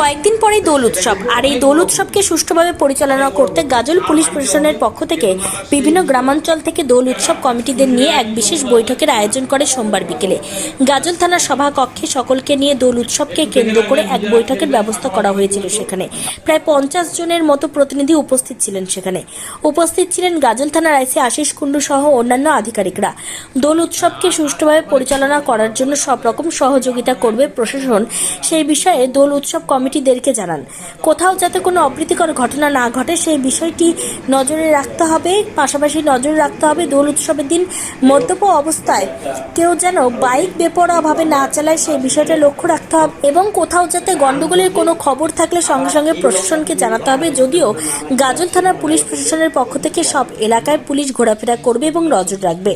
কয়েকদিন পরেই দোল উৎসব। আর এই দোল উৎসবকে সুষ্ঠুভাবে পরিচালনা করতে গাজল পুলিশ প্রশাসনের পক্ষ থেকে বিভিন্ন গ্রামাঞ্চল থেকে দোল উৎসব কমিটিদের নিয়ে এক বিশেষ বৈঠকের আয়োজন করে সোমবার বিকেলে। গাজল থানার সভা কক্ষে সকলকে নিয়ে দোল উৎসবকে কেন্দ্র করে এক বৈঠকের ব্যবস্থা করা হয়েছিল সেখানে। প্রায় পঞ্চাশ জনের মতো প্রতিনিধি উপস্থিত ছিলেন সেখানে। উপস্থিত ছিলেন গাজল থানার আইসি আশিস কুণ্ডু সহ অন্যান্য আধিকারিকরা। দোল উৎসবকে সুষ্ঠুভাবে পরিচালনা করার জন্য সব রকম সহযোগিতা করবে প্রশাসন। সেই বিষয়ে দোল উৎসব কমিটিদেরকে জানান। কোথাও যাতে কোনো অপ্রীতিকর ঘটনা না ঘটে, সেই বিষয়টি নজরে রাখতে হবে। পাশাপাশি নজরে রাখতে হবে দোল উৎসবের দিন মদ্যপ অবস্থায়। কেউ যেন বাইক বেপরোয়াভাবে না চালায়, সেই বিষয়টা লক্ষ্য রাখতে হবে এবং কোথাও যাতে গণ্ডগোলের কোনো খবর থাকলে সঙ্গে সঙ্গে প্রশাসনকে জানাতে হবে। যদিও গাজল থানার পুলিশ প্রশাসনের পক্ষ থেকে সব এলাকায় পুলিশ ঘোরাফেরা করবে এবং নজর রাখবে।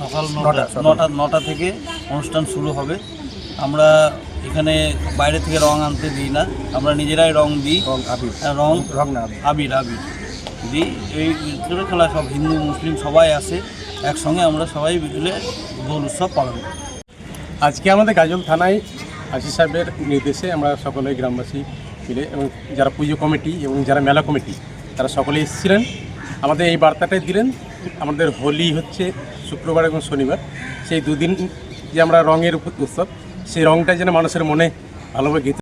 সকাল নটা নটা নটা থেকে অনুষ্ঠান শুরু হবে। আমরা এখানে বাইরে থেকে রং আনতে দিই না। আমরা নিজেরাই রং দিই। রং আবির। আহ, রং রং না আবির। আবির দিই। এই খেলা সব হিন্দু মুসলিম সবাই আসে। একসঙ্গে আমরা সবাই মিলে দোল উৎসব পালন করি। আজকে আমাদের গাজল থানায় আশিস সাহেবের নির্দেশে আমরা সকলে গ্রামবাসী মিলে এবং যারা পুজো কমিটি এবং যারা মেলা কমিটি তারা সকলে এসেছিলেন। আমাদের এই বার্তাটাই দিলেন। আমাদের হোলি হচ্ছে শুক্রবার এবং শনিবার। সেই দুদিন যে আমরা রঙের উৎসব সেই রঙটা যেন মানুষের মনে ভালোভাবে গেঁথে